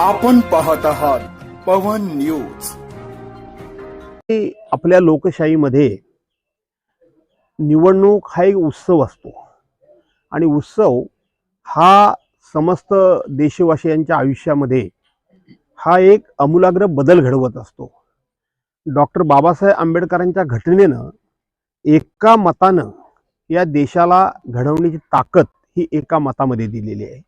आपण पाहत आहात पवन न्यूज. आपल्या लोकशाहीमध्ये निवडणूक हा एक उत्सव असतो. आणि उत्सव हा समस्त देशवासियांच्या आयुष्यामध्ये हा एक अमूलाग्र बदल घडवत असतो. डॉक्टर बाबासाहेब आंबेडकरांच्या घटनेनं एका मतानं या देशाला घडवण्याची ताकद ही एका मतामध्ये दिलेली आहे.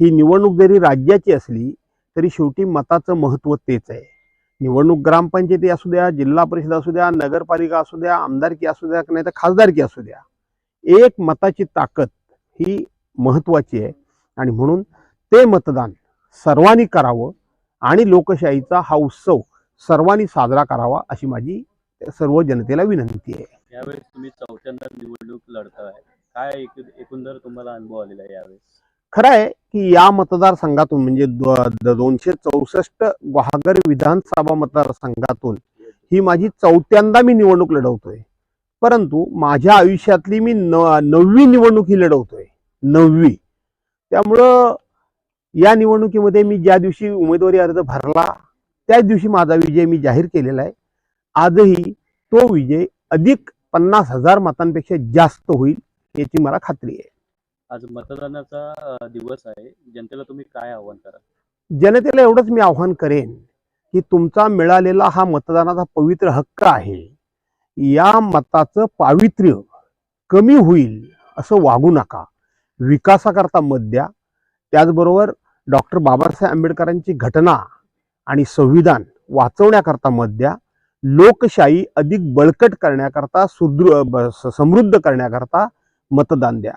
ही निवडणूक जरी राज्याची असली तरी शेवटी मताचं महत्त्व तेच आहे. निवडणूक ग्रामपंचायती असू द्या जिल्हा परिषद असू द्या नगरपालिका असू द्या आमदारकी असू द्या नाही तर खासदारकी असू द्या. एक मताची ताकद ही महत्त्वाची आहे आणि म्हणून ते मतदान सर्वांनी करावं आणि लोकशाहीचा हा उत्सव सर्वांनी साजरा करावा अशी माझी सर्व जनतेला विनंती आहे. यावेळेस तुम्ही चौथ्यांदा निवडणूक लढताय. काय एकंदर तुम्हाला अनुभव आलेला आहे यावेळेस? खरं आहे की या मतदारसंघातून म्हणजे दोनशे चौसष्ट गुहागर विधानसभा मतदारसंघातून ही माझी चौथ्यांदा मी निवडणूक लढवतोय. परंतु माझ्या आयुष्यातली मी न नववी निवडणूक ही लढवतोय. नववी. त्यामुळं या निवडणुकीमध्ये मी ज्या दिवशी उमेदवारी अर्ज भरला त्याच दिवशी माझा विजय मी जाहीर केलेला आहे. आजही तो विजय अधिक पन्नास हजार मतांपेक्षा जास्त होईल याची मला खात्री आहे. आज मतदानाचा दिवस आहे. जनतेला तुम्ही काय आव्हान करा जनतेला एवढंच मी आव्हान करेन की तुमचा मिळालेला हा मतदानाचा पवित्र हक्क आहे. या मताचं पावित्र्य कमी होईल असं वागू नका. विकासाकरता मत द्या. त्याचबरोबर डॉक्टर बाबासाहेब आंबेडकरांची घटना आणि संविधान वाचवण्याकरता मत द्या. लोकशाही अधिक बळकट करण्याकरता सुदृ समृद्ध करण्याकरता मतदान द्या.